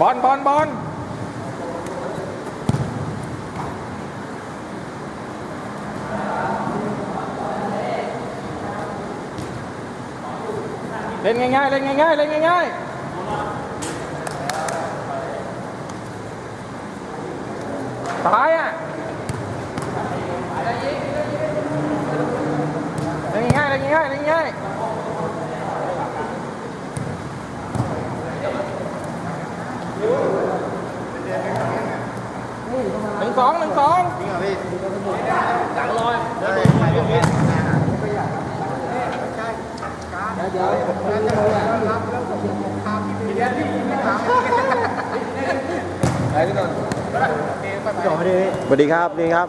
บอลบอลบอลเล่นง่ายๆเล่นง่ายๆเล่นง่ายๆ สวัสดีครับนี่ครับ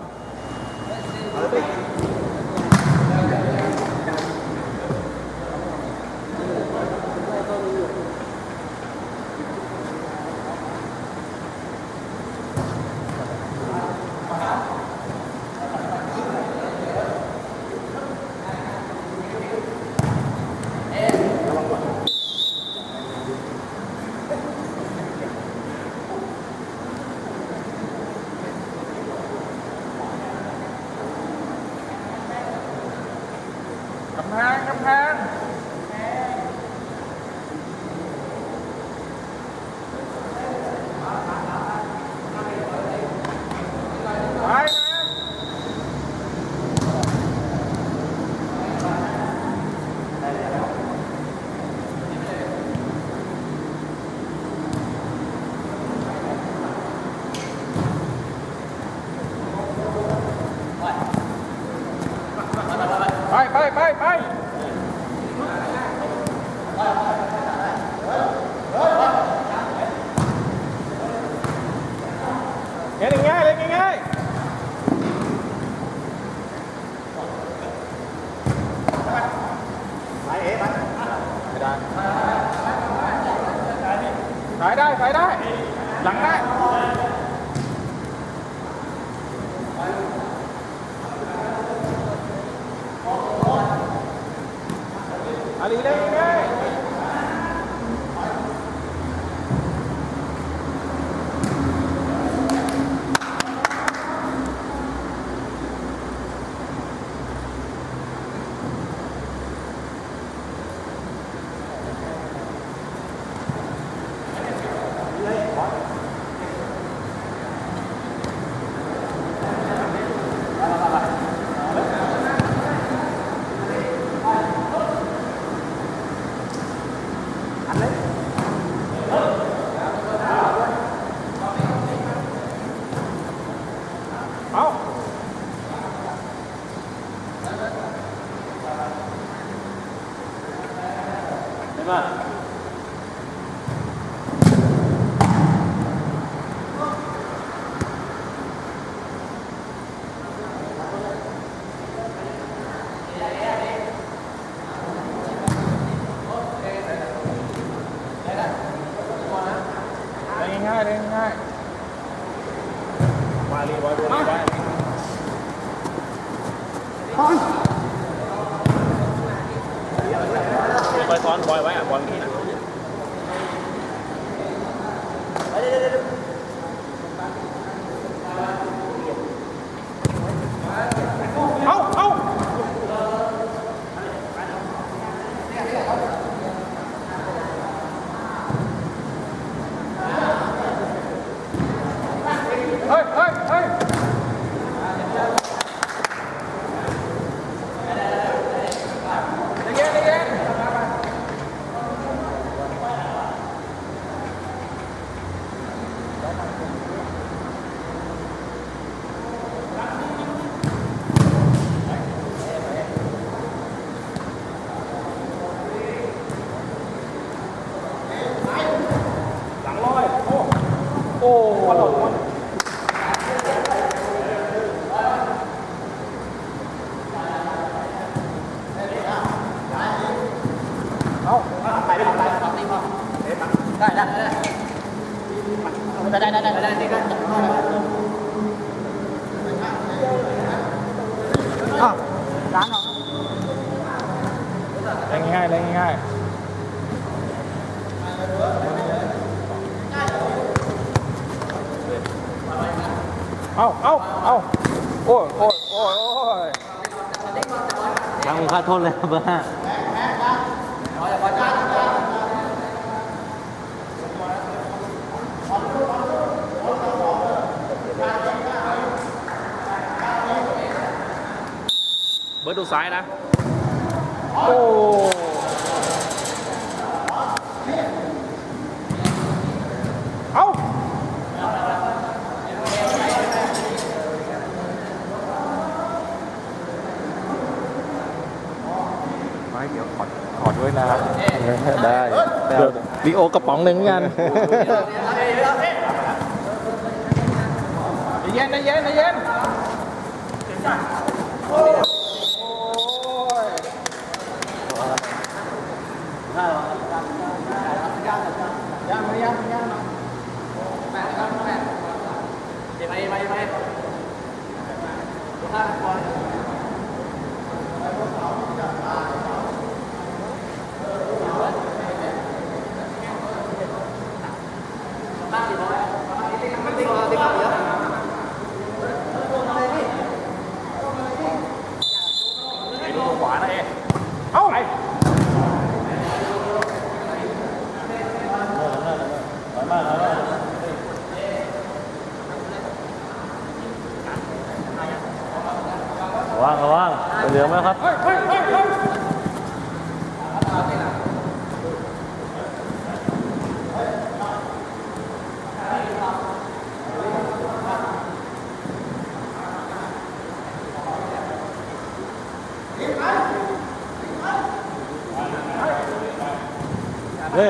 กำแพงกำแพง Dale, dale. เอ้าโอ้ยโอ้ยโอ้ยโอ้ยทางค่าโทษเลยเบอร์ห้าเบิร์ดดูซ้ายนะ โอ้เอ้า ไม่เดี๋ยวขอขอ ด้วยนะครับได้ลีโอกระป๋องหนึ่งกันเย็นนะเย็นนะเย็นโอ้ยยังไม่ยังยังไอ้ดูขวานะเอเอ้าไป ระวังระวังเหลืองไหมครับ เฮ้ยเฮ้ยเฮ้ยเฮ้ย มา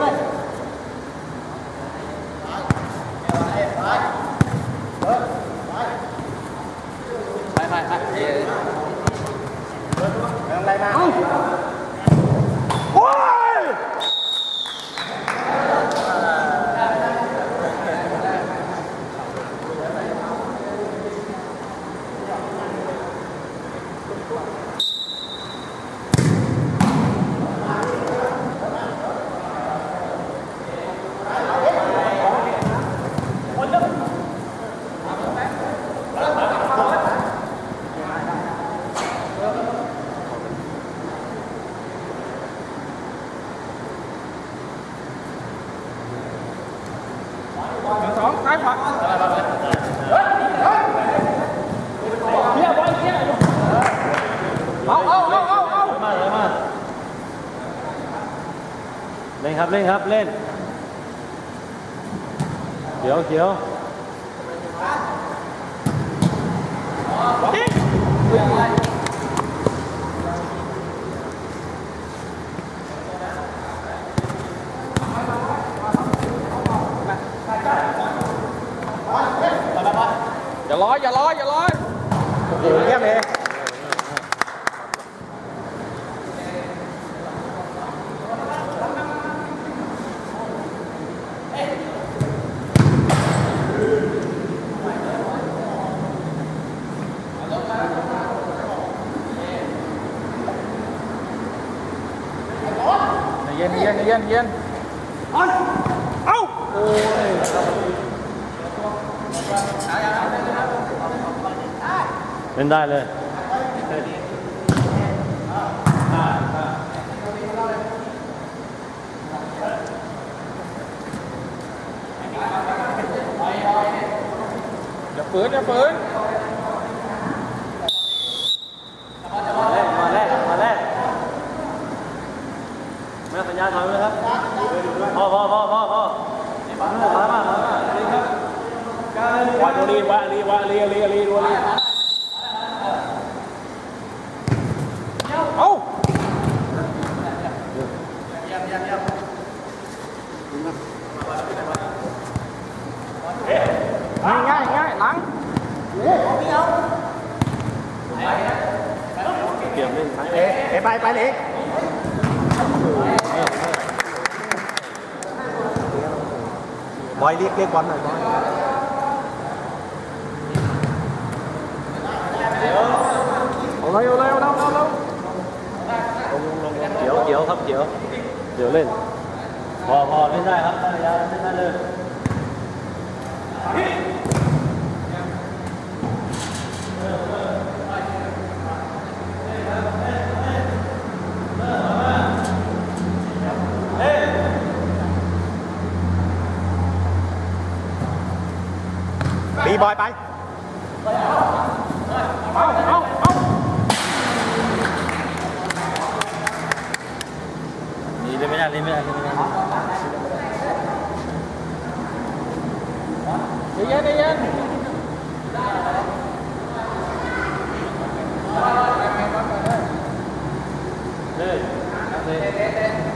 เล่นโอ้ย หนึ่งสองซ้ายขวาเฮ้ยเฮ้ยเฮียบอลเฮียเอาเอาเอาเอาเอา มากเลยมากเล่น ครับเล่นครับเล่น เขียวเขียวอย่าร้อยอย่าร้อยอย่าร้อยโอ้โหเยี่ยมเลยเย็นเย็นเย็นเอ้าโอ้ยเล่นได้เลยอย่าฝืนอย่าฝืน มาแรกมาแรกมาแรกแม่สัญญาณถอยเลยครับพ่อพ่อพ่อพ่อพ่อมามามามา วาดลีวาลีวาลีลีลีวาลีเอ้าง่ายง่ายง่ายหลัง เกี่ยวเล่นท้าย เอเอไปไปเลย หนี บอยเรียกเรียกบอลหน่อยบอยเอาเลยเอาเลยเอาเลยเอาเลย เขียวเขียวครั บอยไป เอาเอาเอานี่เล่นไม่ได้เล่นไม่ได้เล่นไม่ได้ใจเย็นใจเย็นเลยเลย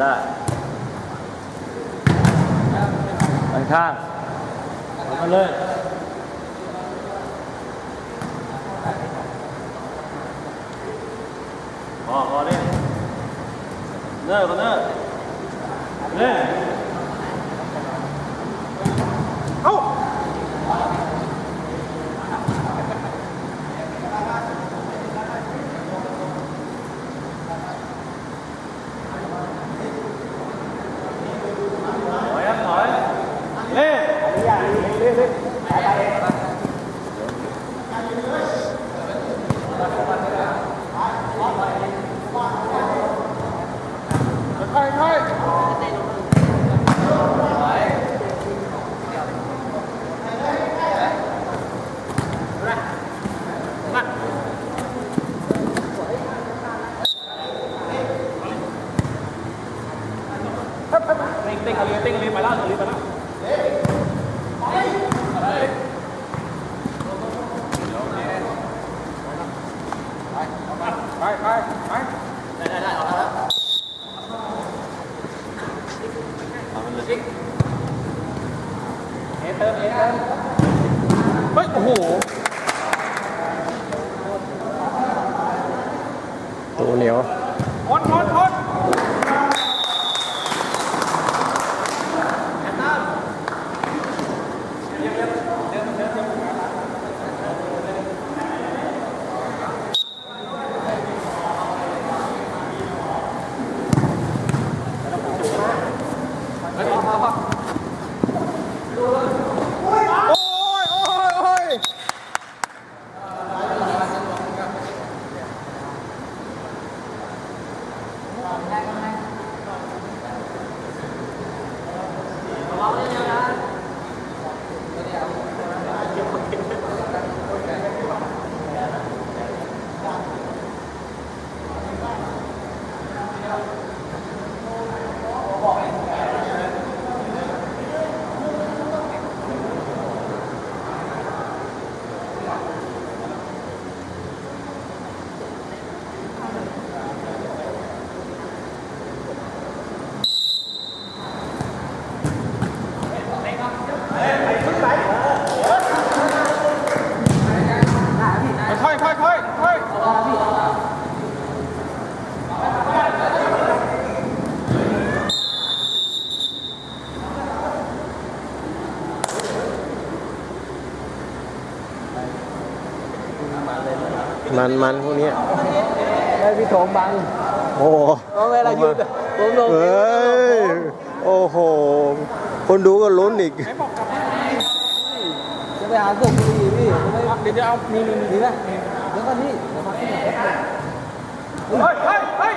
ได้ด้านข้างเอามาเลยพอพอเล่นเนิ่ร์คนเนิ่ร์เล่น มันมันพวกเนี้ยได้พี่โถมบังโอ้โหก็เวลายืนผมลงเฮ้ยโอ้โห คนดูก็ลุ้นอีกจะไปหาสุกดีพี่เดี๋ยวจะเอามีมีมีนะแล้วก็นี่เดี๋ยวมาที่ไหนเฮ้ยเฮ้ยเฮ้ย